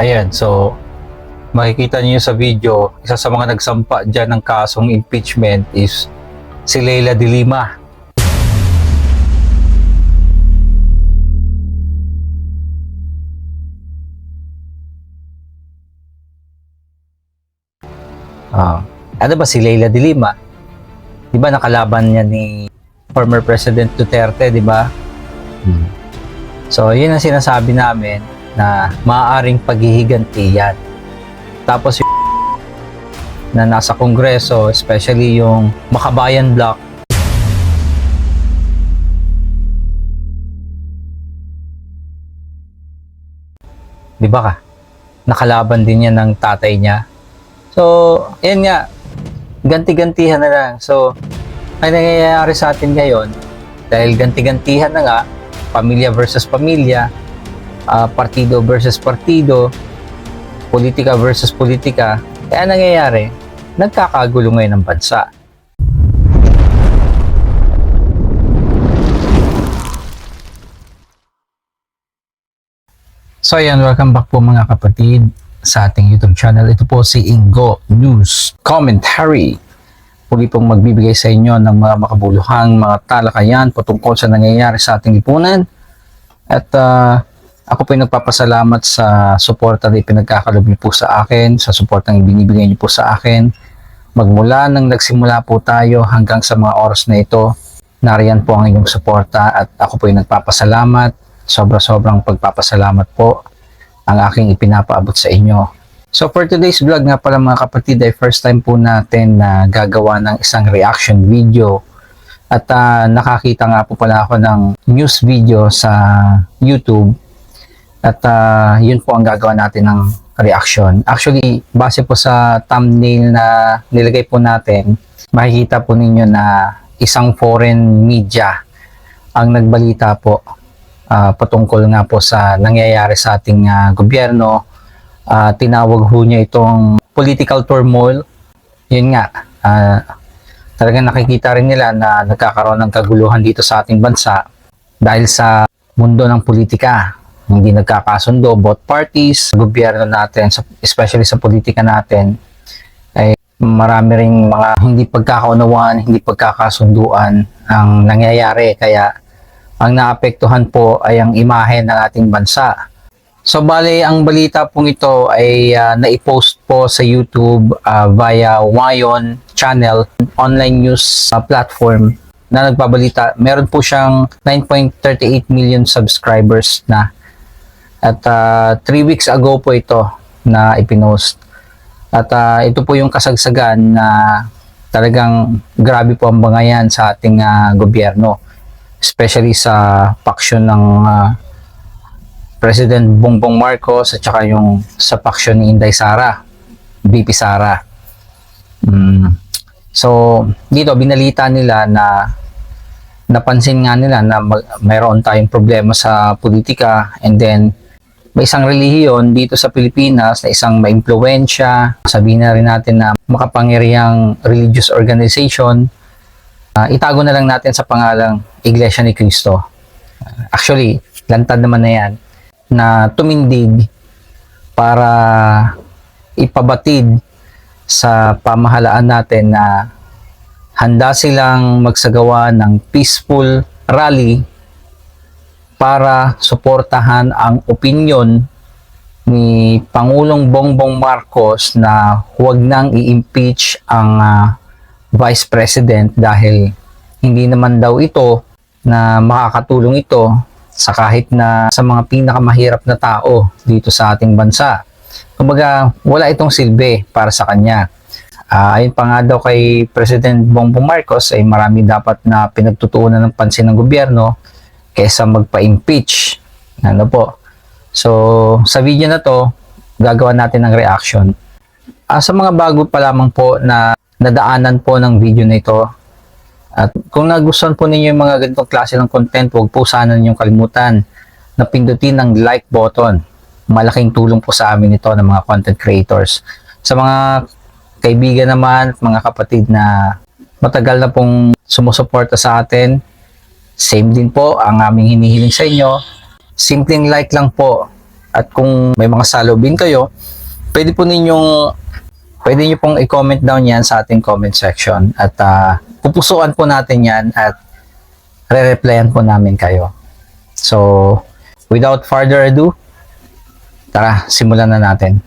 Ayan, so makikita niyo sa video, isa sa mga nagsampa dyan ng kasong impeachment is si Leila de Lima. Ah, ano ba si Leila de Lima? Di ba nakalaban niya ni former President Duterte, di ba? Hmm. So, yun ang sinasabi namin na maaaring paghihiganti yan. Tapos yung na nasa kongreso, especially yung Makabayan Block, di ba ka? Nakalaban din yan ng tatay niya. So, yan nga, ganti-gantihan na lang. So, ay nangyayari sa atin ngayon, dahil ganti-gantihan na nga, pamilya versus pamilya, ah, partido versus partido, politika versus politika, kaya nangyayari, nagkakagulo ngayon ng bansa. So ayan, welcome back po mga kapatid sa ating YouTube channel. Ito po si Ingo News Commentary. Muli pong magbibigay sa inyo ng mga makabuluhang mga talakayan patungkol sa nangyayari sa ating lipunan. At ah, ako po ay nagpapasalamat sa suporta na ipinagkakalob niyo po sa akin, sa suportang ibinibigay niyo po sa akin. Magmula nang nagsimula po tayo hanggang sa mga oras na ito, nariyan po ang inyong suporta at ako po ay nagpapasalamat. Sobra-sobrang pagpapasalamat po ang aking ipinapaabot sa inyo. So for today's vlog nga pala mga kapatid ay first time po natin na gagawa ng isang reaction video at ah, nakakita nga po pala ako ng news video sa YouTube at ah, yun po ang gagawa natin ng reaction. Actually, base po sa thumbnail na nilagay po natin, makikita po ninyo na isang foreign media ang nagbalita po ah, patungkol nga po sa nangyayari sa ating ah, gobyerno. Ah, tinawag ho niya itong political turmoil. Yun nga, ah, talagang nakikita rin nila na nagkakaroon ng kaguluhan dito sa ating bansa dahil sa mundo ng politika. Hindi nagkakasundo, both parties, gobyerno natin, especially sa politika natin, ay marami ring mga hindi pagkakaunawaan, hindi pagkakasunduan ang nangyayari. Kaya ang naapektuhan po ay ang imahe ng ating bansa. So bale, ang balita pong ito ay ah, naipost po sa YouTube ah, via Wayon channel, online news ah, platform na nagbabalita. Meron po siyang 9.38 million subscribers na. At 3 weeks ago po ito na ipinost. At ah, ito po yung kasagsagan na talagang grabe po ang bangayan sa ating ah, gobyerno. Especially sa paksyon ng ah, President Bongbong Marcos at saka yung sa faction ni Inday Sara, BP Sara. Mm. So, dito binalita nila na napansin nga nila na mag- mayroon tayong problema sa politika and then may isang relihiyon dito sa Pilipinas na isang maimpluwensya, sabihin na rin natin na makapangyarihang religious organization, ah, itago na lang natin sa pangalang Iglesia ni Cristo. Actually, lantad naman na yan na tumindig para ipabatid sa pamahalaan natin na handa silang magsagawa ng peaceful rally para suportahan ang opinyon ni Pangulong Bongbong Marcos na huwag nang i-impeach ang ah, Vice President dahil hindi naman daw ito na makakatulong ito sa kahit na sa mga pinakamahirap na tao dito sa ating bansa. Kumbaga, wala itong silbi para sa kanya. Ah, ayun pa nga daw kay President Bongbong Marcos ay marami dapat na pinagtutuunan ng pansin ng gobyerno kaysa magpa-impeach. Ano po? So, sa video na to, gagawa natin ng reaction. Ah, sa mga bago pa lamang po na nadaanan po ng video na ito, at kung nagustuhan po ninyo yung mga ganitong klase ng content, huwag po sana ninyong kalimutan na pindutin ang like button. Malaking tulong po sa amin ito ng mga content creators. Sa mga kaibigan naman, mga kapatid na matagal na pong sumusuporta sa atin, same din po ang aming hinihiling sa inyo. Simpleng like lang po At kung may mga salubin kayo, pwede po ninyong pwede niyo pong i-comment down yan sa ating comment section at ah, pupusuan po natin yan at re-replyan po namin kayo. So, without further ado, tara, simulan na natin.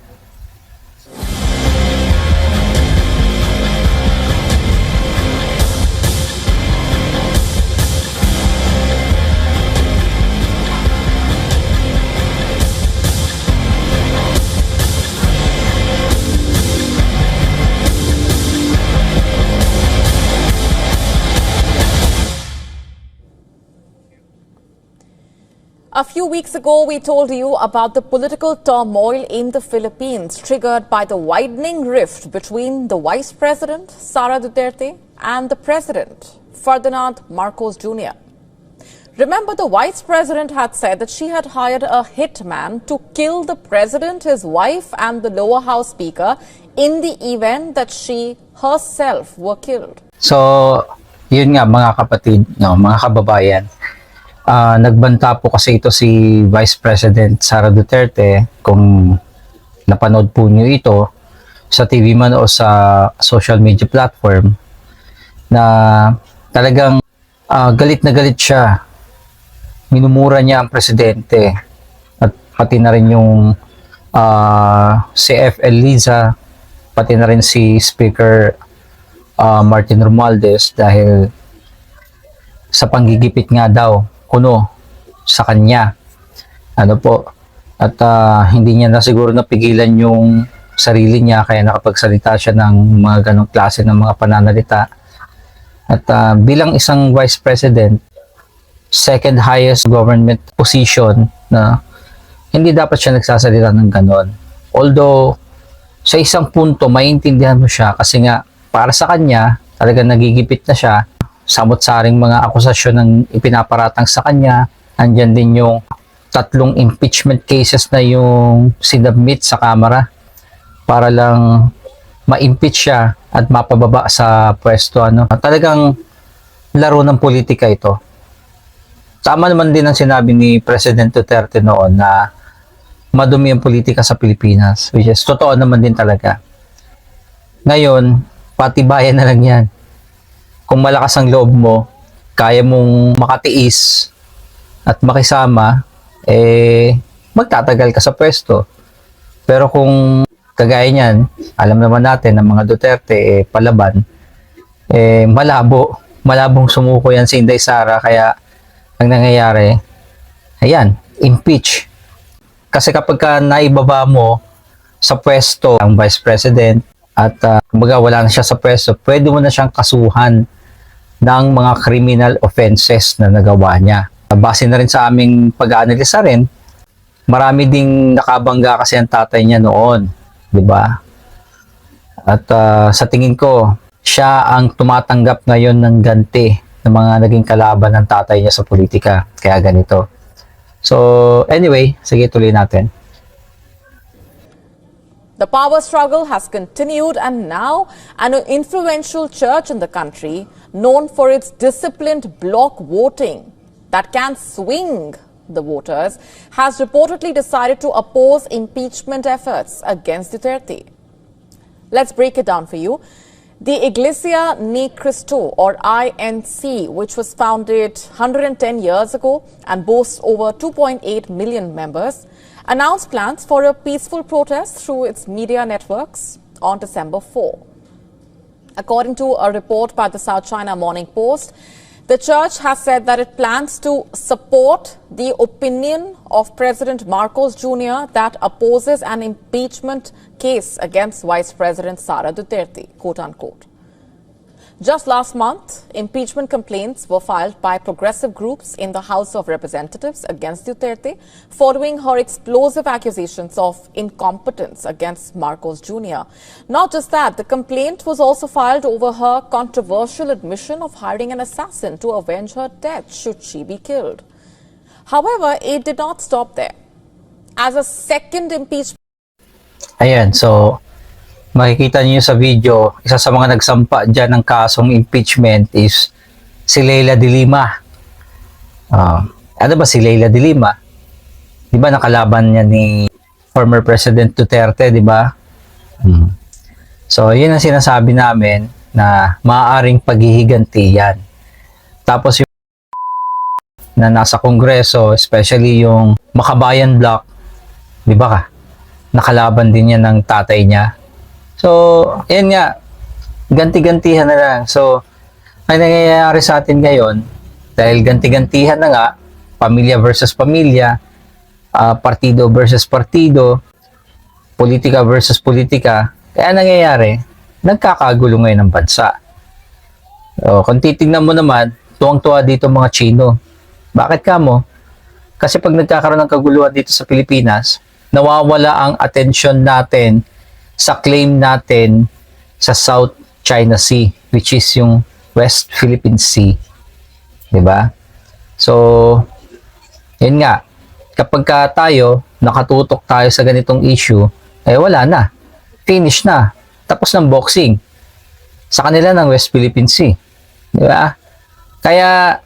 A few weeks ago, we told you about the political turmoil in the Philippines triggered by the widening rift between the Vice President, Sara Duterte, and the President, Ferdinand Marcos Jr. Remember, the Vice President had said that she had hired a hitman to kill the President, his wife, and the lower house speaker in the event that she herself were killed. So, yun nga mga kapatid, no, mga kababayan. Ah, nagbanta po kasi ito si Vice President Sara Duterte kung napanood po niyo ito sa TV man o sa social media platform na talagang ah, galit na galit siya. Minumura niya ang presidente at pati na rin yung ah, si FL Liza pati na rin si Speaker ah, Martin Romualdez dahil sa panggigipit nga daw kuno sa kanya. Ano po? At ah, hindi niya na siguro napigilan yung sarili niya kaya nakapagsalita siya ng mga ganong klase ng mga pananalita. At ah, bilang isang vice president, second highest government position na hindi dapat siya nagsasalita ng ganon. Although, sa isang punto, maintindihan mo siya kasi nga, para sa kanya, talaga nagigipit na siya. Samot-saring mga akusasyon ng ipinaparatang sa kanya. Andyan din yung tatlong impeachment cases na yung sinubmit sa Kamara para lang ma-impeach siya at mapababa sa pwesto. Ano. Talagang laro ng politika ito. Tama naman din ang sinabi ni President Duterte noon na madumi ang politika sa Pilipinas. Which is, totoo naman din talaga. Ngayon, patibayan na lang yan. Kung malakas ang loob mo, kaya mong makatiis at makisama, eh, magtatagal ka sa pwesto. Pero kung kagaya niyan, alam naman natin ng mga Duterte, eh, palaban, eh, malabo. Malabong sumuko yan si Inday Sara, kaya ang nangyayari, ayan, impeach. Kasi kapag ka naibaba mo sa pwesto ang vice president at uh, kumbaga wala na siya sa pwesto, pwede mo na siyang kasuhan ng mga criminal offenses na nagawa niya. Base na rin sa aming pag-aanalisa rin, marami ding nakabangga kasi ang tatay niya noon, 'di ba? At ah, sa tingin ko, siya ang tumatanggap ngayon ng ganti ng mga naging kalaban ng tatay niya sa politika. Kaya ganito. So, anyway, sige tuloy natin. The power struggle has continued, and now an influential church in the country, known for its disciplined block voting that can swing the voters, has reportedly decided to oppose impeachment efforts against Duterte. Let's break it down for you. The Iglesia Ni Cristo, or INC, which was founded 110 years ago and boasts over 2.8 million members, announced plans for a peaceful protest through its media networks on December 4. According to a report by the South China Morning Post, the church has said that it plans to support the opinion of President Marcos Jr. that opposes an impeachment case against Vice President Sara Duterte, quote unquote. Just last month, impeachment complaints were filed by progressive groups in the House of Representatives against Duterte following her explosive accusations of incompetence against Marcos Jr. Not just that, the complaint was also filed over her controversial admission of hiring an assassin to avenge her death should she be killed. However, it did not stop there. As a second impeachment Ayan, so makikita niyo sa video, isa sa mga nagsampa dyan ng kasong impeachment is si Leila de Lima. Ah, ano ba si Leila de Lima? Di ba nakalaban niya ni former President Duterte, di ba? Hmm. So, yun ang sinasabi namin na maaaring paghihiganti yan. Tapos yung na nasa kongreso, especially yung Makabayan Block, di ba ka? Nakalaban din yan ng tatay niya. So, yan nga, ganti-gantihan na lang. So, ang nangyayari sa atin ngayon, dahil ganti-gantihan na nga, pamilya versus pamilya, ah, partido versus partido, politika versus politika, kaya nangyayari, nagkakagulo ngayon ng bansa. O, kung titignan mo naman, tuwang-tuwa dito mga Chino. Bakit ka mo? Kasi pag nagkakaroon ng kaguluhan dito sa Pilipinas, nawawala ang attention natin sa claim natin sa South China Sea, which is yung West Philippine Sea. 'Di ba? So, yun nga, kapag ka tayo, nakatutok tayo sa ganitong issue, eh wala na. Finish na. Tapos ng boxing. Sa kanila ng West Philippine Sea. Di ba? Kaya,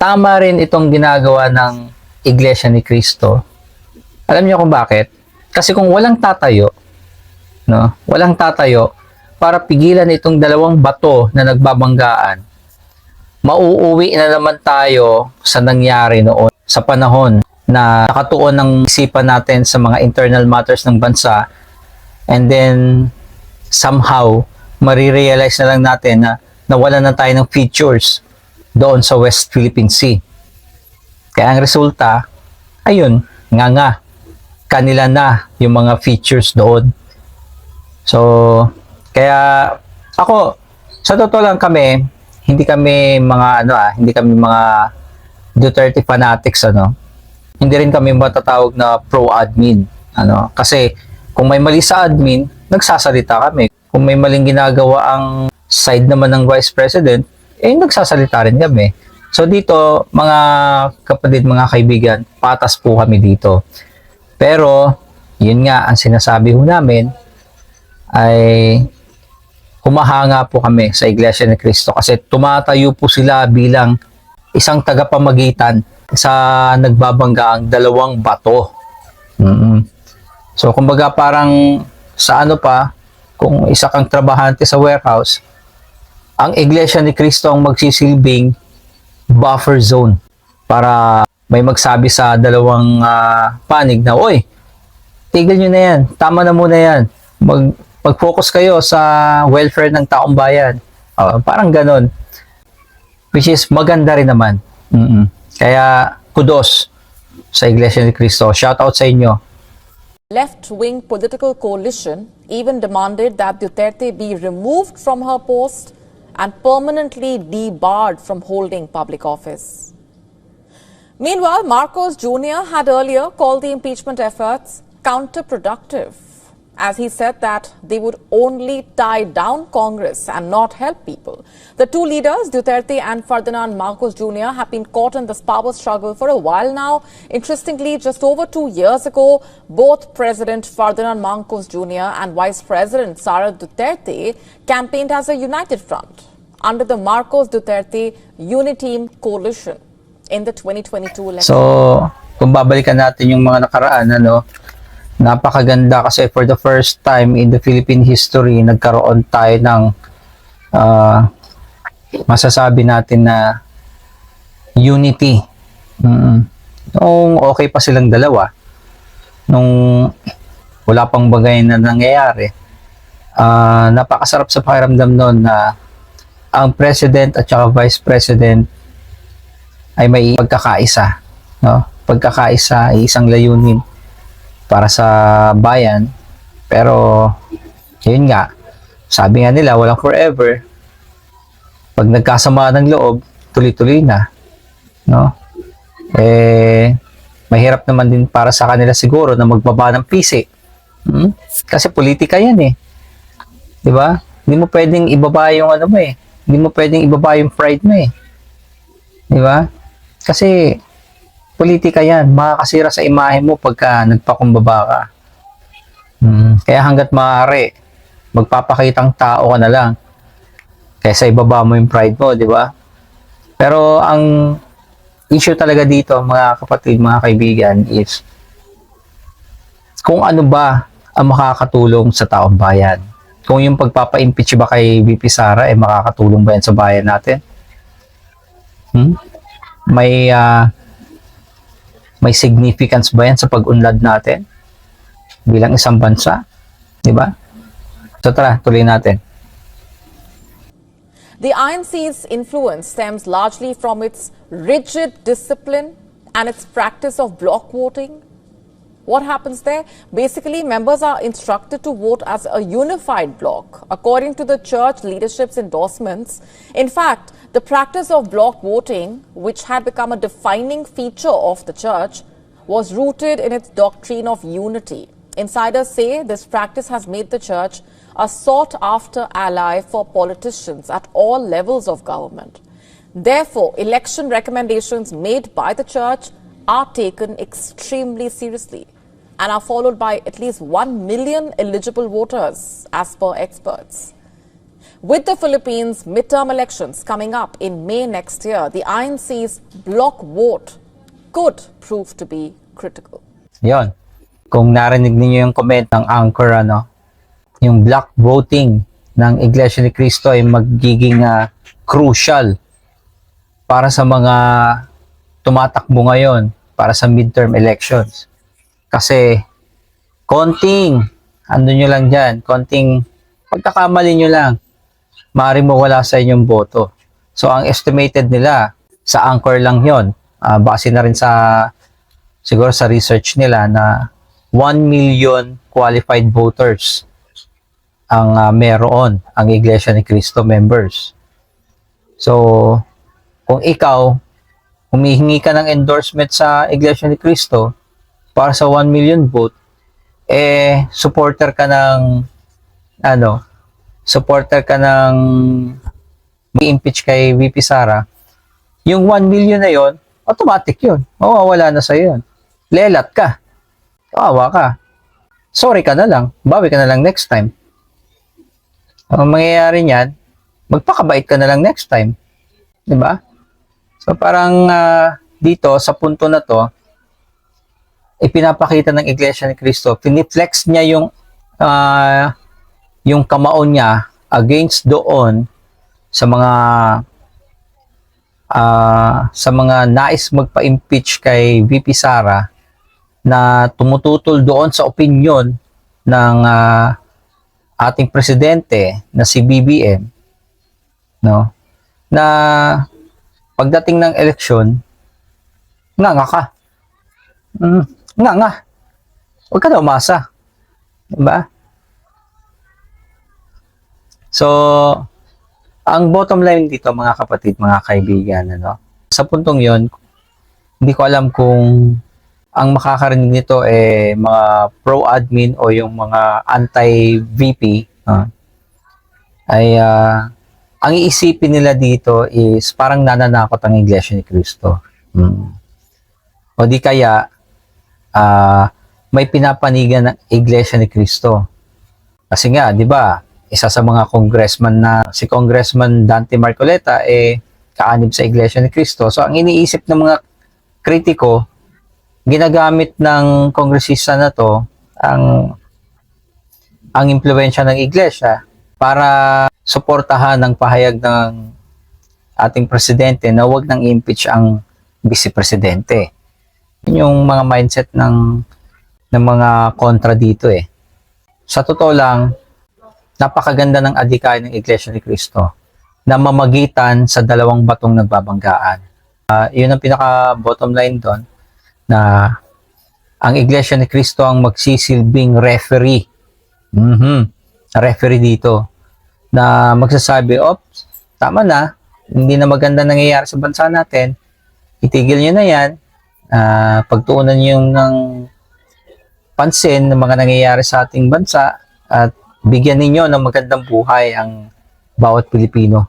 tama rin itong ginagawa ng Iglesia ni Cristo. Alam niyo kung bakit? Kasi kung walang tatayo, no? Walang tatayo para pigilan itong dalawang bato na nagbabanggaan. Mauuwi na naman tayo sa nangyari noon sa panahon na nakatuon ng isipan natin sa mga internal matters ng bansa and then somehow marirealize na lang natin na nawalan na tayo ng features doon sa West Philippine Sea. Kaya ang resulta, ayun, nga nga, kanila na yung mga features doon. So, kaya ako, sa totoo lang kami, hindi kami mga ano ah, hindi kami mga Duterte fanatics ano. Hindi rin kami matatawag na pro-admin. Ano, kasi kung may mali sa admin, nagsasalita kami. Kung may maling ginagawa ang side naman ng Vice President, eh nagsasalita rin kami. So dito, mga kapatid, mga kaibigan, patas po kami dito. Pero, yun nga, ang sinasabi ho namin ay humahanga po kami sa Iglesia ni Cristo kasi tumatayo po sila bilang isang tagapamagitan sa nagbabanggaang dalawang bato. mm So, kumbaga parang sa ano pa, kung isa kang trabahante sa warehouse, ang Iglesia ni Cristo ang magsisilbing buffer zone para may magsabi sa dalawang ah, panig na, Oy, tigil nyo na yan, tama na muna yan, mag, mag-focus kayo sa welfare ng taong bayan. Ah, parang ganon. Which is maganda rin naman. mm Kaya kudos sa Iglesia ni Cristo. Shout out sa inyo. left-wing political coalition even demanded that Duterte be removed from her post and permanently debarred from holding public office. Meanwhile, Marcos Jr. had earlier called the impeachment efforts counterproductive, as he said that they would only tie down Congress and not help people. The two leaders, Duterte and Ferdinand Marcos Jr., have been caught in this power struggle for a while now. Interestingly, just over two years ago, both President Ferdinand Marcos Jr. and Vice President Sara Duterte campaigned as a united front under the Marcos Duterte Uniteam Coalition in the 2022 election. So, kung babalikan natin yung mga nakaraan, ano, napakaganda kasi for the first time in the Philippine history, nagkaroon tayo ng ah, masasabi natin na unity. Mm. Okay pa silang dalawa, nung wala pang bagay na nangyayari, ah, napakasarap sa pakiramdam noon na ang president at saka vice president ay may pagkakaisa, no? Pagkakaisa ay isang layunin para sa bayan. Pero yun nga, sabi nga nila walang forever. Pag nagkasama ng loob, tuloy-tuloy na, no? Eh mahirap naman din para sa kanila siguro na magbaba ng pisi. Hmm? Kasi politika 'yan eh. 'Di ba? Hindi mo pwedeng ibaba yung ano mo eh. Hindi mo pwedeng ibaba yung pride mo eh. 'Di ba? Kasi politika 'yan, makakasira sa imahe mo pagka nagpakumbaba ka. Hmm. Kaya hanggat maaari, magpapakitang tao ka na lang kaysa ibaba mo yung pride mo, 'di ba? Pero ang issue talaga dito, mga kapatid, mga kaibigan, is kung ano ba ang makakatulong sa taong bayan. Kung yung pagpapa-impeach ba kay VP Sara ay makakatulong ba yan sa bayan natin? Hmm? May ah, may significance ba yan sa pag-unlad natin bilang isang bansa? Di ba? So tara, tuloy natin. The INC's influence stems largely from its rigid discipline and its practice of block voting. What happens there? Basically, members are instructed to vote as a unified block, according to the church leadership's endorsements. In fact, the practice of block voting, which had become a defining feature of the church, was rooted in its doctrine of unity. Insiders say this practice has made the church a sought after ally for politicians at all levels of government. Therefore, election recommendations made by the church are taken extremely seriously and are followed by at least 1 million eligible voters, as per experts. With the Philippines midterm elections coming up in May next year, the INC's block vote could prove to be critical. Yon. Kung narinig niyo yung comment ng anchor, ano, yung block voting ng Iglesia ni Cristo ay magiging ah, crucial para sa mga tumatakbo ngayon para sa midterm elections. Kasi konting, ano nyo lang dyan, konting pagkakamali nyo lang, maaari mawala sa inyong boto. So, ang estimated nila sa anchor lang yon ah, base na rin sa siguro sa research nila na 1 million qualified voters ang ah, meron ang Iglesia ni Cristo members. So, kung ikaw humihingi ka ng endorsement sa Iglesia ni Cristo para sa 1 million vote, eh, supporter ka ng, ano, supporter ka ng impeach kay VP Sara, yung 1 million na yon automatic yun. Mawawala na sa yun. Lelat ka. Kawawa ka. Sorry ka na lang. Bawi ka na lang next time. Ang mangyayari niyan, magpakabait ka na lang next time. 'Di ba? So parang ah, dito sa punto na to, ipinapakita ng Iglesia ni Cristo, piniflex niya yung ah, yung kamaon niya against doon sa mga ah, sa mga nais magpa-impeach kay VP Sara na tumututol doon sa opinion ng ah, ating presidente na si BBM no? Na pagdating ng eleksyon nga nga ka. Mm, nga nga. Huwag ka na umasa. Diba so ang bottom line dito mga kapatid mga kaibigan ano sa puntong yon hindi ko alam kung ang makakarinig nito eh mga pro-admin o yung mga anti-VP ah, ay ah, ang iisipin nila dito is parang nananakot ang Iglesia ni Cristo. Hmm. O di kaya ah, may pinapanigan ng Iglesia ni Cristo. Kasi nga, di ba, isa sa mga congressman na si Congressman Dante Marcoleta eh kaanib sa Iglesia ni Cristo. So ang iniisip ng mga kritiko ginagamit ng kongresista na to ang ang impluwensya ng iglesia para suportahan ng pahayag ng ating presidente na wag nang impeach ang vice presidente. Yun yung mga mindset ng ng mga kontra dito eh. Sa totoo lang, napakaganda ng adhikay ng Iglesia ni Cristo na mamagitan sa dalawang batong nagbabanggaan. Ah, yun ang pinaka bottom line doon na ang Iglesia ni Cristo ang magsisilbing referee. Mhm. Referee dito na magsasabi, "Ops, tama na. Hindi na maganda nangyayari sa bansa natin. Itigil niyo na 'yan. Ah, pagtuunan niyo ng pansin ng mga nangyayari sa ating bansa at bigyan ninyo ng magandang buhay ang bawat Pilipino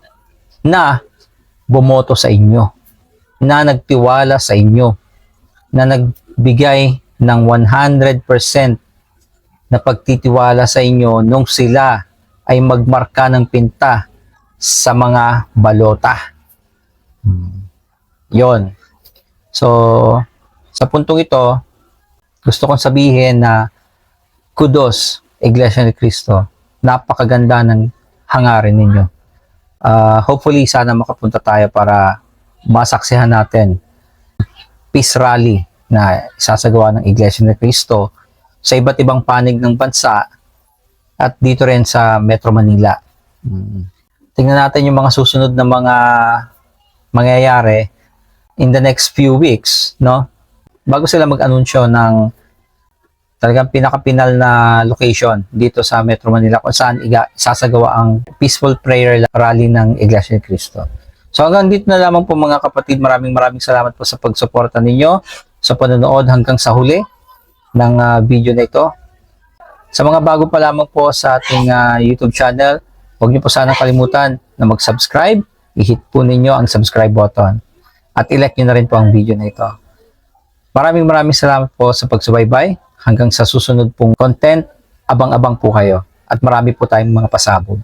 na bumoto sa inyo, na nagtiwala sa inyo, na nagbigay ng 100% na pagtitiwala sa inyo nung sila ay magmarka ng pinta sa mga balota. Hmm. Yon. So, sa puntong ito, gusto kong sabihin na kudos, Iglesia ni Cristo. Napakaganda ng hangarin ninyo. Ah, hopefully, sana makapunta tayo para masaksihan natin peace rally na isasagawa ng Iglesia ni Cristo sa iba't ibang panig ng bansa at dito rin sa Metro Manila. Mm. Tingnan natin yung mga susunod na mga mangyayari in the next few weeks, no? Bago sila mag-anunsyo ng talagang pinaka-pinal na location dito sa Metro Manila kung saan iga, isasagawa ang peaceful prayer rally ng Iglesia ni Cristo. So hanggang dito na lamang po mga kapatid. Maraming maraming salamat po sa pagsuporta ninyo sa panonood hanggang sa huli ng ah, video na ito. Sa mga bago pa lamang po sa ating ah, YouTube channel, huwag niyo po sana kalimutan na mag-subscribe. I-hit po ninyo ang subscribe button. At i-like niyo na rin po ang video na ito. Maraming maraming salamat po sa pagsubaybay. Hanggang sa susunod pong content, abang-abang po kayo. At marami po tayong mga pasabog.